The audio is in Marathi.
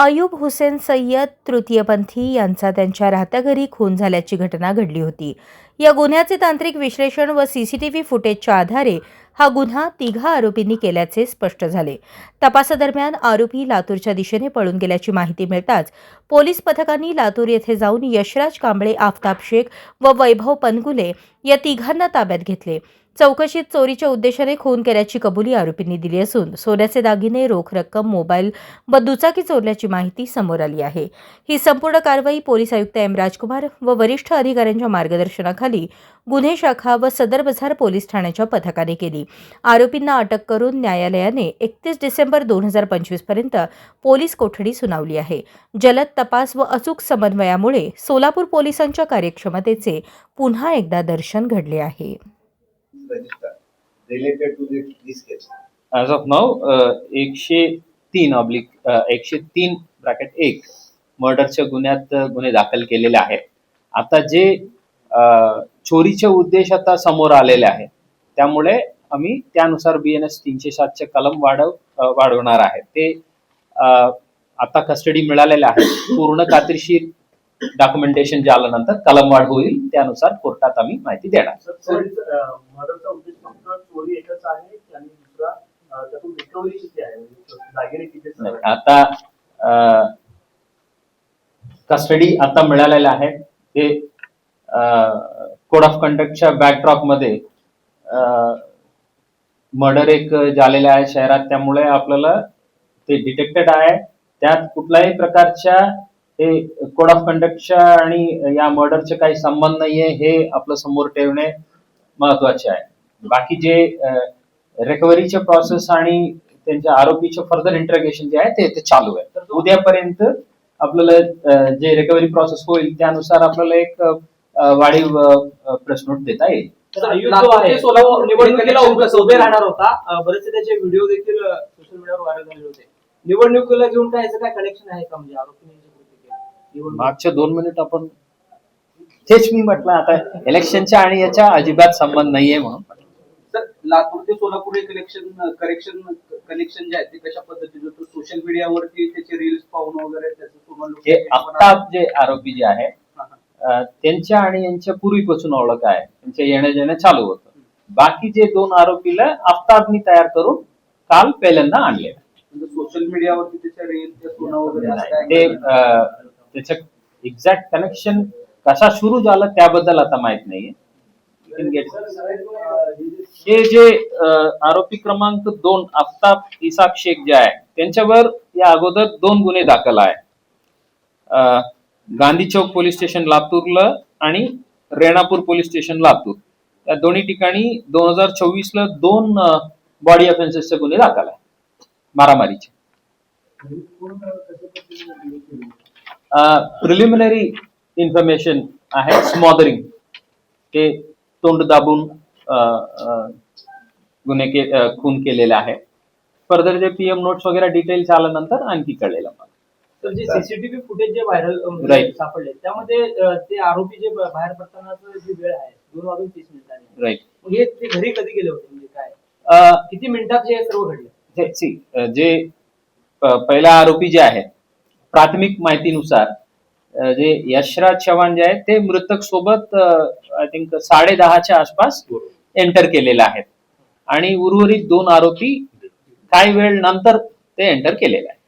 अयूब हुसेन सय्यद तृतीयपंथी यांचा त्यांच्या राहत्या घरी खून झाल्याची घटना घडली होती. या गुन्ह्याचे तांत्रिक विश्लेषण व सीसीटीव्ही फुटेजच्या आधारे हा गुन्हा तिघा आरोपींनी केल्याचे स्पष्ट झाले. तपासादरम्यान आरोपी लातूरच्या दिशेने पळून गेल्याची माहिती मिळताच पोलीस पथकांनी लातूर येथे जाऊन यशराज कांबळे आफताब शेख व वैभव पनगुले या तिघांना ताब्यात घेतले. चौकशीत चोरीच्या उद्देशाने खून केल्याची कबुली आरोपींनी दिली असून सोन्याचे दागिने रोख रक्कम मोबाईल व दुचाकी चोरल्याची माहिती समोर आली आहे. ही संपूर्ण कारवाई पोलीस आयुक्त एम. राजकुमार व वरिष्ठ अधिकाऱ्यांच्या मार्गदर्शनाखाली गुन्हे शाखा व सदर बझार पोलीस ठाण्याच्या पथकाने केली. आरोपींना अटक करून न्यायालयाने एकतीस डिसेंबर दोन हजार पंचवीसपर्यंत पोलीस कोठडी सुनावली आहे. जलद तपास व अचूक समन्वयामुळे सोलापूर पोलिसांच्या कार्यक्षमतेचे पुन्हा एकदा दर्शन घडले आहे. ॲज ऑफ नाव एकशे तीन ऑब्लिक एकशे तीन ब्रॅकेट एक मर्डरच्या गुन्ह्यात गुन्हे दाखल केलेले आहेत. आता जे चोरीचे उद्देश आता समोर आलेले आहेत त्यामुळे आम्ही त्यानुसार बी एन एस तीनशे सातचे कलम वाढव वाढवणार आहे. ते आता कस्टडी मिळालेले आहे. पूर्ण खात्रीशीर डॉक्युमेंटेशन झाल्यानंतर कलम वाढ होईल त्यानुसार कोर्टात आम्ही माहिती देणार. आता कस्टडी आता मिळालेलं आहे ते कोड ऑफ कंडक्टच्या बॅकड्रॉपमध्ये मर्डर एक झालेलं आहे शहरात. त्यामुळे आपल्याला ते डिटेक्टेड आहे. त्यात कुठल्याही प्रकारच्या हे कोड ऑफ कंडक्टच्या आणि या मर्डरचे काही संबंध नाहीये हे आपलं समोर ठेवणे महत्त्वाचे आहे. बाकी जे रिकव्हरीचे प्रोसेस आणि त्यांच्या आरोपीचे फर्दर इंटरगेशन जे आहे ते ते चालू आहे. तर उद्यापर्यंत आपल्याला जे रिकव्हरी प्रोसेस होईल त्यानुसार आपल्याला एक वाढीव प्रेस नोट देता येईल. उभे राहणार होता. बरेचसे त्याचे व्हिडिओ देखील सोशल मीडियावर व्हायरल होते. निवडणुकीला घेऊन काय काय कनेक्शन आहे का म्हणजे आरोपीने मागच्या दोन मिनिट आपण तेच मी म्हटलं आता इलेक्शनच्या आणि याच्या अजिबात संबंध नाहीये म्हणून. सर लातूर ते सोलापूर कलेक्शन करेक्शन कनेक्शन जे आहे ते कशा पद्धतीने तर सोशल मीडियावरती त्याचे रील्स पाहून वगैरे त्याचं हे आत्ताप जे आरोपी जे आहे त्यांच्या आणि यांच्या पूर्वीपासून ओळख आहे. त्यांच्या येणं जाणं चालू होतं. बाकी जे दोन आरोपीला आफ्ताबनी तयार करून काल पहिल्यांदा आणले सोशल मीडियावरती त्याच्या रील ते सोनं वगैरे ते त्याचं एक्झॅक्ट कनेक्शन कसा सुरू झाला त्याबद्दल आता माहीत नाहीये. हे जे आरोपी क्रमांक दोन आफताब इसाक शेख जे आहे त्यांच्यावर या अगोदर दोन गुन्हे दाखल आहे. गांधी चौक पोलीस स्टेशन लातूरला आणि रेणापूर पोलीस स्टेशन लातूर. या दोन्ही ठिकाणी दोन हजार चोवीस ला दोन बॉडी ऑफेन्सेसचे गुन्हे दाखल आहे. मारामारीचे. प्रिलिमिनरी इन्फॉर्मेशन आहे स्मॉदरिंग ते तोंड दाबून गुन्हे के खून केलेले आहे. फर्दर जे पीएम नोट्स वगैरे डिटेल्स आल्यानंतर आणखी कळलेलं मला तर जे सीसीटीव्ही फुटेज जे व्हायरल Right. सापडले त्यामध्ये ते आरोपी जे बाहेर पडतानाचा जी वेळ आहे दोन वाजून तीस मिनिटांनी. राईट हे ते घरी कधी गेले होते म्हणजे काय? किती मिनिटात जे सर्व घडले? जे पहिला आरोपी जे आहे प्राथमिक माहितीनुसार जे यशराज चव्हाण जे आहेत ते मृतक सोबत आय थिंक साडे दहाच्या आसपास एंटर केलेले आहेत. आणि उर्वरित दोन आरोपी काही वेळ नंतर ते एंटर केलेले आहेत.